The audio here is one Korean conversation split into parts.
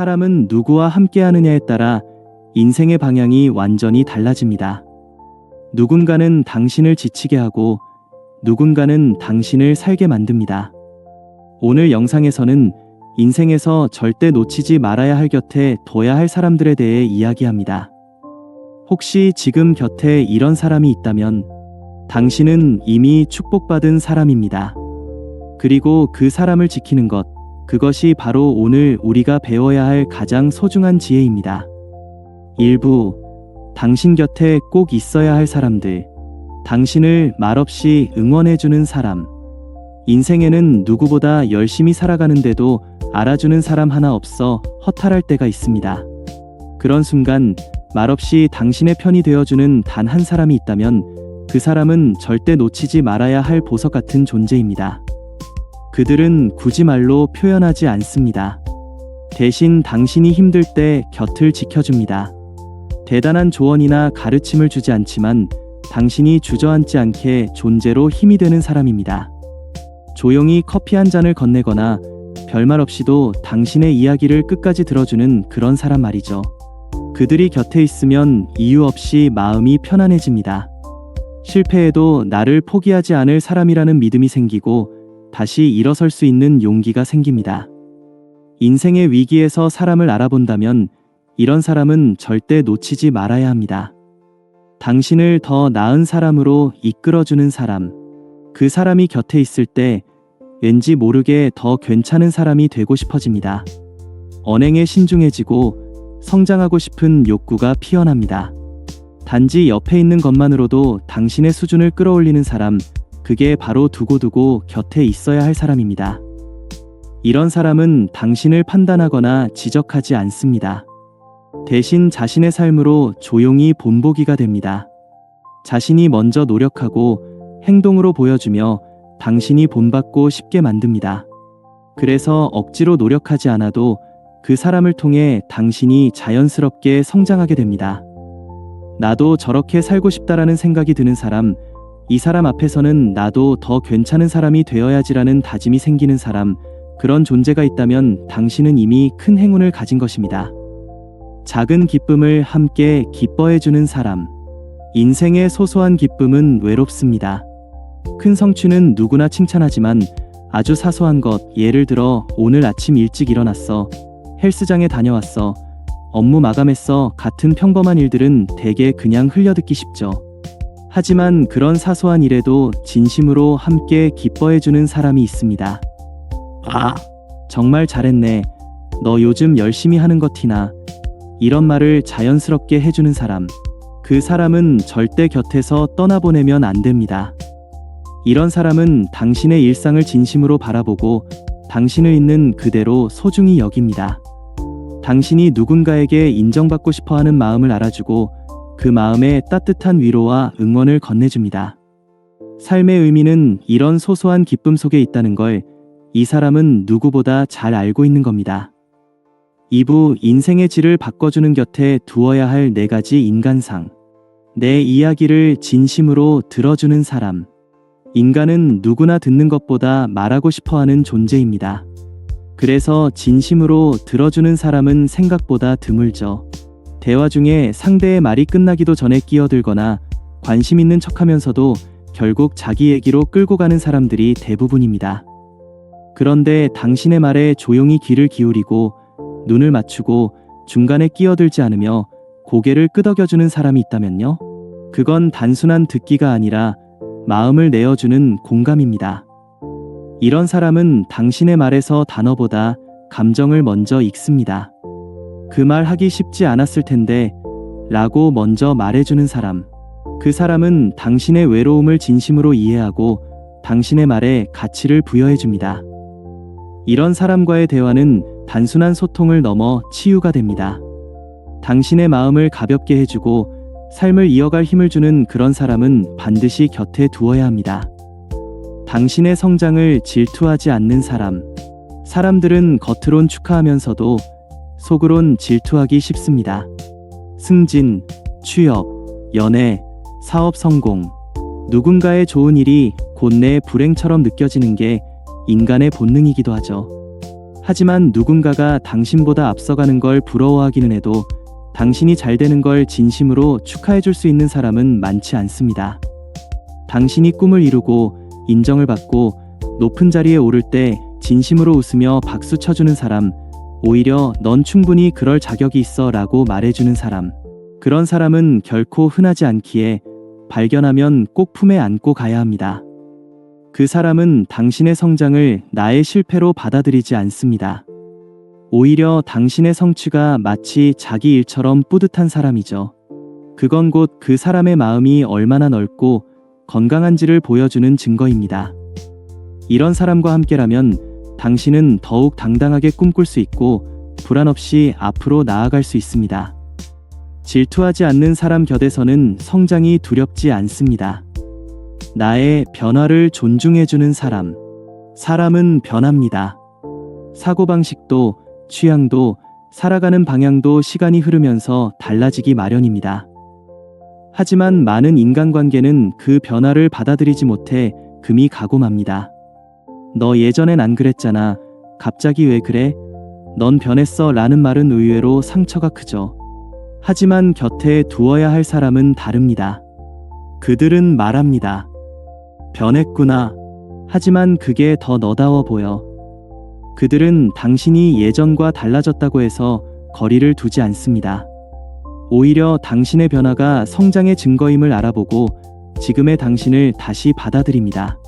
사람은 누구와 함께 하느냐에 따라 인생의 방향이 완전히 달라집니다. 누군가는 당신을 지치게 하고 누군가는 당신을 살게 만듭니다. 오늘 영상에서는 인생에서 절대 놓치지 말아야 할 곁에 둬야 할 사람들에 대해 이야기합니다. 혹시 지금 곁에 이런 사람이 있다면 당신은 이미 축복받은 사람입니다. 그리고 그 사람을 지키는 것, 그것이 바로 오늘 우리가 배워야 할 가장 소중한 지혜입니다. 일부, 당신 곁에 꼭 있어야 할 사람들, 당신을 말없이 응원해주는 사람, 인생에는 누구보다 열심히 살아가는데도 알아주는 사람 하나 없어 허탈할 때가 있습니다. 그런 순간 말없이 당신의 편이 되어주는 단 한 사람이 있다면 그 사람은 절대 놓치지 말아야 할 보석 같은 존재입니다. 그들은 굳이 말로 표현하지 않습니다. 대신 당신이 힘들 때 곁을 지켜줍니다. 대단한 조언이나 가르침을 주지 않지만 당신이 주저앉지 않게 존재로 힘이 되는 사람입니다. 조용히 커피 한 잔을 건네거나 별말 없이도 당신의 이야기를 끝까지 들어주는 그런 사람 말이죠. 그들이 곁에 있으면 이유 없이 마음이 편안해집니다. 실패해도 나를 포기하지 않을 사람이라는 믿음이 생기고 다시 일어설 수 있는 용기가 생깁니다. 인생의 위기에서 사람을 알아본다면 이런 사람은 절대 놓치지 말아야 합니다. 당신을 더 나은 사람으로 이끌어주는 사람. 그 사람이 곁에 있을 때 왠지 모르게 더 괜찮은 사람이 되고 싶어집니다. 언행에 신중해지고 성장하고 싶은 욕구가 피어납니다. 단지 옆에 있는 것만으로도 당신의 수준을 끌어올리는 사람, 그게 바로 두고두고 곁에 있어야 할 사람입니다. 이런 사람은 당신을 판단하거나 지적하지 않습니다. 대신 자신의 삶으로 조용히 본보기가 됩니다. 자신이 먼저 노력하고 행동으로 보여주며 당신이 본받고 싶게 만듭니다. 그래서 억지로 노력하지 않아도 그 사람을 통해 당신이 자연스럽게 성장하게 됩니다. 나도 저렇게 살고 싶다라는 생각이 드는 사람, 이 사람 앞에서는 나도 더 괜찮은 사람이 되어야지라는 다짐이 생기는 사람, 그런 존재가 있다면 당신은 이미 큰 행운을 가진 것입니다. 작은 기쁨을 함께 기뻐해주는 사람. 인생의 소소한 기쁨은 외롭습니다. 큰 성취는 누구나 칭찬하지만 아주 사소한 것, 예를 들어 오늘 아침 일찍 일어났어. 헬스장에 다녀왔어. 업무 마감했어. 같은 평범한 일들은 대개 그냥 흘려듣기 쉽죠. 하지만 그런 사소한 일에도 진심으로 함께 기뻐해주는 사람이 있습니다. 아, 정말 잘했네. 너 요즘 열심히 하는 것 티나. 이런 말을 자연스럽게 해주는 사람. 그 사람은 절대 곁에서 떠나보내면 안 됩니다. 이런 사람은 당신의 일상을 진심으로 바라보고 당신을 있는 그대로 소중히 여깁니다. 당신이 누군가에게 인정받고 싶어 하는 마음을 알아주고 그 마음에 따뜻한 위로와 응원을 건네줍니다. 삶의 의미는 이런 소소한 기쁨 속에 있다는 걸 이 사람은 누구보다 잘 알고 있는 겁니다. 2부 인생의 질을 바꿔주는 곁에 두어야 할 네 가지 인간상. 내 이야기를 진심으로 들어주는 사람. 인간은 누구나 듣는 것보다 말하고 싶어 하는 존재입니다. 그래서 진심으로 들어주는 사람은 생각보다 드물죠. 대화 중에 상대의 말이 끝나기도 전에 끼어들거나 관심 있는 척 하면서도 결국 자기 얘기로 끌고 가는 사람들이 대부분입니다. 그런데 당신의 말에 조용히 귀를 기울이고 눈을 맞추고 중간에 끼어들지 않으며 고개를 끄덕여주는 사람이 있다면요? 그건 단순한 듣기가 아니라 마음을 내어주는 공감입니다. 이런 사람은 당신의 말에서 단어보다 감정을 먼저 읽습니다. 그 말 하기 쉽지 않았을 텐데 라고 먼저 말해주는 사람. 그 사람은 당신의 외로움을 진심으로 이해하고 당신의 말에 가치를 부여해줍니다. 이런 사람과의 대화는 단순한 소통을 넘어 치유가 됩니다. 당신의 마음을 가볍게 해주고 삶을 이어갈 힘을 주는 그런 사람은 반드시 곁에 두어야 합니다. 당신의 성장을 질투하지 않는 사람. 사람들은 겉으론 축하하면서도 속으론 질투하기 쉽습니다. 승진, 취업, 연애, 사업 성공. 누군가의 좋은 일이 곧내 불행처럼 느껴지는 게 인간의 본능이기도 하죠. 하지만 누군가가 당신보다 앞서가는 걸 부러워하기는 해도 당신이 잘 되는 걸 진심으로 축하해 줄 수 있는 사람은 많지 않습니다. 당신이 꿈을 이루고 인정을 받고 높은 자리에 오를 때 진심으로 웃으며 박수 쳐주는 사람, 오히려 넌 충분히 그럴 자격이 있어 라고 말해주는 사람. 그런 사람은 결코 흔하지 않기에 발견하면 꼭 품에 안고 가야 합니다. 그 사람은 당신의 성장을 나의 실패로 받아들이지 않습니다. 오히려 당신의 성취가 마치 자기 일처럼 뿌듯한 사람이죠. 그건 곧 그 사람의 마음이 얼마나 넓고 건강한지를 보여주는 증거입니다. 이런 사람과 함께라면 당신은 더욱 당당하게 꿈꿀 수 있고 불안 없이 앞으로 나아갈 수 있습니다. 질투하지 않는 사람 곁에서는 성장이 두렵지 않습니다. 나의 변화를 존중해주는 사람. 사람은 변합니다. 사고방식도, 취향도, 살아가는 방향도 시간이 흐르면서 달라지기 마련입니다. 하지만 많은 인간관계는 그 변화를 받아들이지 못해 금이 가고 맙니다. 너 예전엔 안 그랬잖아. 갑자기 왜 그래? 넌 변했어. 라는 말은 의외로 상처가 크죠. 하지만 곁에 두어야 할 사람은 다릅니다. 그들은 말합니다. 변했구나. 하지만 그게 더 너다워 보여. 그들은 당신이 예전과 달라졌다고 해서 거리를 두지 않습니다. 오히려 당신의 변화가 성장의 증거임을 알아보고 지금의 당신을 다시 받아들입니다.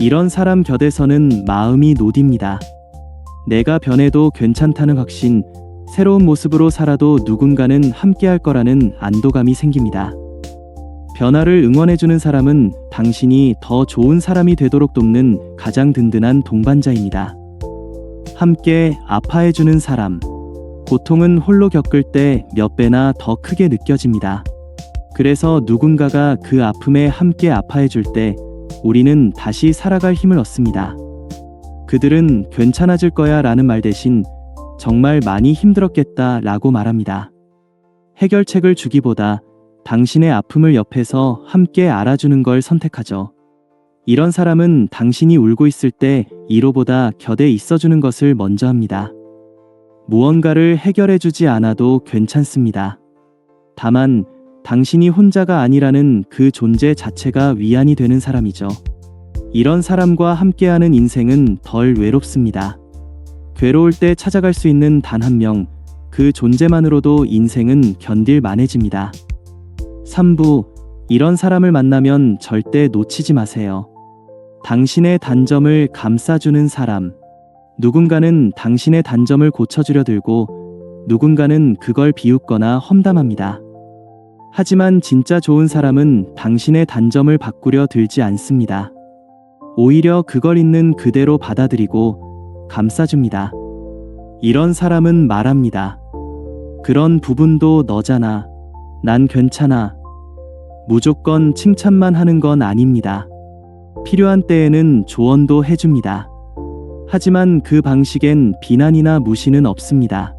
이런 사람 곁에서는 마음이 노딥니다. 내가 변해도 괜찮다는 확신, 새로운 모습으로 살아도 누군가는 함께할 거라는 안도감이 생깁니다. 변화를 응원해주는 사람은 당신이 더 좋은 사람이 되도록 돕는 가장 든든한 동반자입니다. 함께 아파해주는 사람. 고통은 홀로 겪을 때 몇 배나 더 크게 느껴집니다. 그래서 누군가가 그 아픔에 함께 아파해줄 때 우리는 다시 살아갈 힘을 얻습니다. 그들은 괜찮아질 거야 라는 말 대신 정말 많이 힘들었겠다 라고 말합니다. 해결책을 주기보다 당신의 아픔을 옆에서 함께 알아주는 걸 선택하죠. 이런 사람은 당신이 울고 있을 때 이로보다 곁에 있어주는 것을 먼저 합니다. 무언가를 해결해주지 않아도 괜찮습니다. 다만 당신이 혼자가 아니라는 그 존재 자체가 위안이 되는 사람이죠. 이런 사람과 함께하는 인생은 덜 외롭습니다. 괴로울 때 찾아갈 수 있는 단 한 명, 그 존재만으로도 인생은 견딜 만해집니다. 3부, 이런 사람을 만나면 절대 놓치지 마세요. 당신의 단점을 감싸주는 사람. 누군가는 당신의 단점을 고쳐주려 들고, 누군가는 그걸 비웃거나 험담합니다. 하지만 진짜 좋은 사람은 당신의 단점을 바꾸려 들지 않습니다. 오히려 그걸 있는 그대로 받아들이고 감싸줍니다. 이런 사람은 말합니다. 그런 부분도 너잖아. 난 괜찮아. 무조건 칭찬만 하는 건 아닙니다. 필요한 때에는 조언도 해줍니다. 하지만 그 방식엔 비난이나 무시는 없습니다.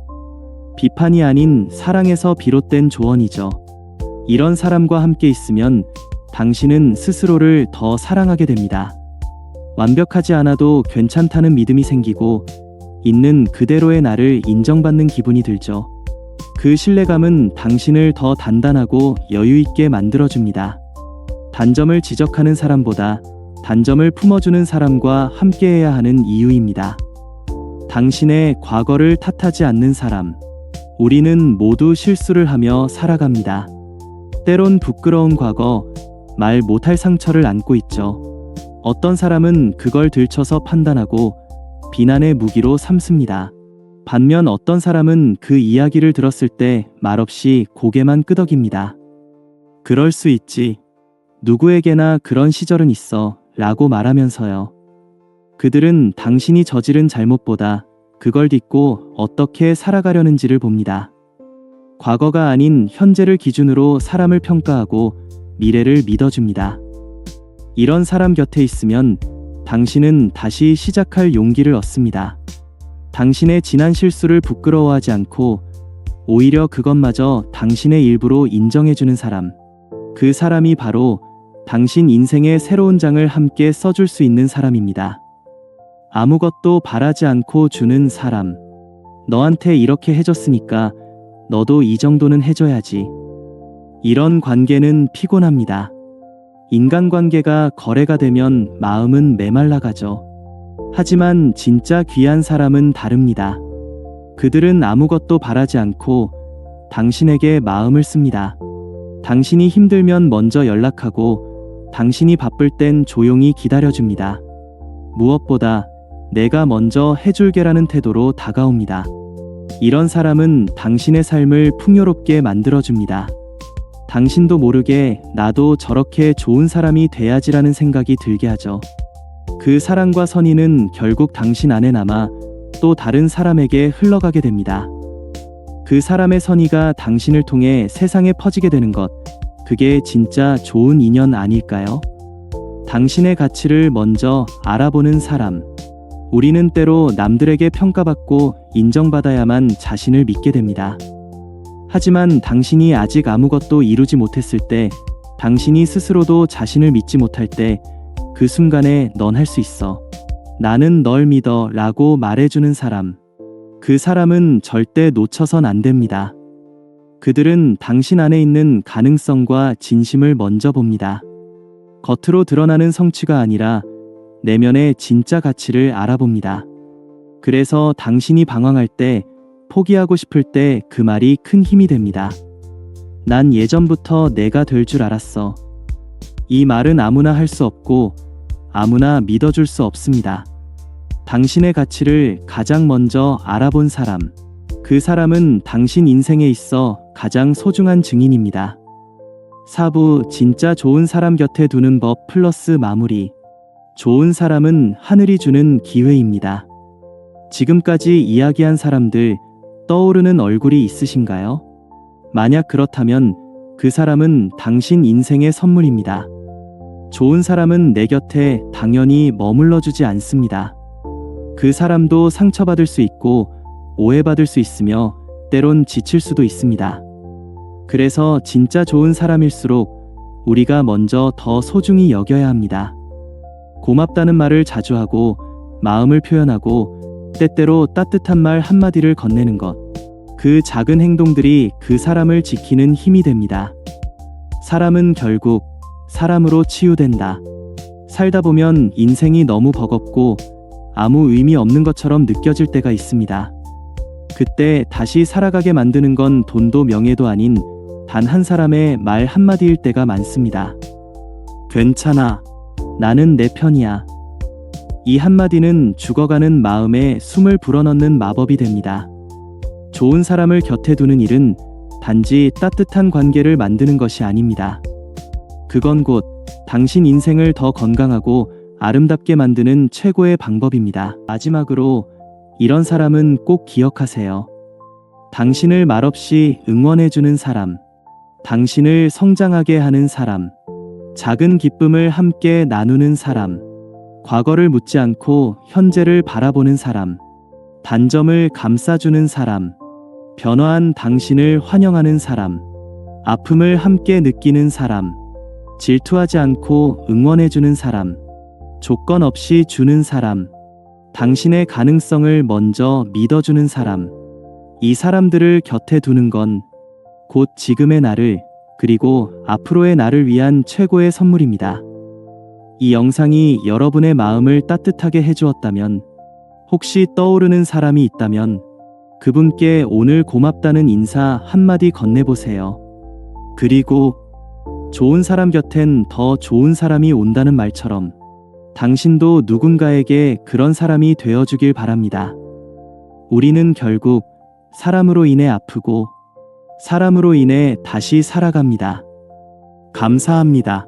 비판이 아닌 사랑에서 비롯된 조언이죠. 이런 사람과 함께 있으면 당신은 스스로를 더 사랑하게 됩니다. 완벽하지 않아도 괜찮다는 믿음이 생기고 있는 그대로의 나를 인정받는 기분이 들죠. 그 신뢰감은 당신을 더 단단하고 여유있게 만들어줍니다. 단점을 지적하는 사람보다 단점을 품어주는 사람과 함께해야 하는 이유입니다. 당신의 과거를 탓하지 않는 사람. 우리는 모두 실수를 하며 살아갑니다. 때론 부끄러운 과거, 말 못할 상처를 안고 있죠. 어떤 사람은 그걸 들춰서 판단하고 비난의 무기로 삼습니다. 반면 어떤 사람은 그 이야기를 들었을 때 말없이 고개만 끄덕입니다. 그럴 수 있지. 누구에게나 그런 시절은 있어. 라고 말하면서요. 그들은 당신이 저지른 잘못보다 그걸 딛고 어떻게 살아가려는지를 봅니다. 과거가 아닌 현재를 기준으로 사람을 평가하고 미래를 믿어줍니다. 이런 사람 곁에 있으면 당신은 다시 시작할 용기를 얻습니다. 당신의 지난 실수를 부끄러워하지 않고 오히려 그것마저 당신의 일부로 인정해주는 사람. 그 사람이 바로 당신 인생의 새로운 장을 함께 써줄 수 있는 사람입니다. 아무것도 바라지 않고 주는 사람. 너한테 이렇게 해줬으니까 너도 이 정도는 해줘야지. 이런 관계는 피곤합니다. 인간관계가 거래가 되면 마음은 메말라가죠. 하지만 진짜 귀한 사람은 다릅니다. 그들은 아무것도 바라지 않고 당신에게 마음을 씁니다. 당신이 힘들면 먼저 연락하고 당신이 바쁠 땐 조용히 기다려줍니다. 무엇보다 내가 먼저 해줄게라는 태도로 다가옵니다. 이런 사람은 당신의 삶을 풍요롭게 만들어줍니다. 당신도 모르게 나도 저렇게 좋은 사람이 돼야지라는 생각이 들게 하죠. 그 사랑과 선의는 결국 당신 안에 남아 또 다른 사람에게 흘러가게 됩니다. 그 사람의 선의가 당신을 통해 세상에 퍼지게 되는 것, 그게 진짜 좋은 인연 아닐까요? 당신의 가치를 먼저 알아보는 사람. 우리는 때로 남들에게 평가받고 인정받아야만 자신을 믿게 됩니다. 하지만 당신이 아직 아무것도 이루지 못했을 때, 당신이 스스로도 자신을 믿지 못할 때, 그 순간에 넌 할 수 있어. 나는 널 믿어 라고 말해주는 사람. 그 사람은 절대 놓쳐선 안 됩니다. 그들은 당신 안에 있는 가능성과 진심을 먼저 봅니다. 겉으로 드러나는 성취가 아니라 내면의 진짜 가치를 알아봅니다. 그래서 당신이 방황할 때, 포기하고 싶을 때 그 말이 큰 힘이 됩니다. 난 예전부터 내가 될 줄 알았어. 이 말은 아무나 할 수 없고 아무나 믿어줄 수 없습니다. 당신의 가치를 가장 먼저 알아본 사람. 그 사람은 당신 인생에 있어 가장 소중한 증인입니다. 사부 진짜 좋은 사람 곁에 두는 법 플러스 마무리. 좋은 사람은 하늘이 주는 기회입니다. 지금까지 이야기한 사람들 떠오르는 얼굴이 있으신가요? 만약 그렇다면 그 사람은 당신 인생의 선물입니다. 좋은 사람은 내 곁에 당연히 머물러 주지 않습니다. 그 사람도 상처받을 수 있고 오해받을 수 있으며 때론 지칠 수도 있습니다. 그래서 진짜 좋은 사람일수록 우리가 먼저 더 소중히 여겨야 합니다. 고맙다는 말을 자주 하고 마음을 표현하고 때때로 따뜻한 말 한마디를 건네는 것. 그 작은 행동들이 그 사람을 지키는 힘이 됩니다. 사람은 결국 사람으로 치유된다. 살다 보면 인생이 너무 버겁고 아무 의미 없는 것처럼 느껴질 때가 있습니다. 그때 다시 살아가게 만드는 건 돈도 명예도 아닌 단 한 사람의 말 한마디일 때가 많습니다. 괜찮아. 나는 내 편이야. 이 한마디는 죽어가는 마음에 숨을 불어넣는 마법이 됩니다. 좋은 사람을 곁에 두는 일은 단지 따뜻한 관계를 만드는 것이 아닙니다. 그건 곧 당신 인생을 더 건강하고 아름답게 만드는 최고의 방법입니다. 마지막으로 이런 사람은 꼭 기억하세요. 당신을 말없이 응원해주는 사람, 당신을 성장하게 하는 사람, 작은 기쁨을 함께 나누는 사람, 과거를 묻지 않고 현재를 바라보는 사람, 단점을 감싸주는 사람, 변화한 당신을 환영하는 사람, 아픔을 함께 느끼는 사람, 질투하지 않고 응원해주는 사람, 조건 없이 주는 사람, 당신의 가능성을 먼저 믿어주는 사람, 이 사람들을 곁에 두는 건 곧 지금의 나를 그리고 앞으로의 나를 위한 최고의 선물입니다. 이 영상이 여러분의 마음을 따뜻하게 해주었다면, 혹시 떠오르는 사람이 있다면, 그분께 오늘 고맙다는 인사 한마디 건네보세요. 그리고 좋은 사람 곁엔 더 좋은 사람이 온다는 말처럼 당신도 누군가에게 그런 사람이 되어주길 바랍니다. 우리는 결국 사람으로 인해 아프고 사람으로 인해 다시 살아갑니다. 감사합니다.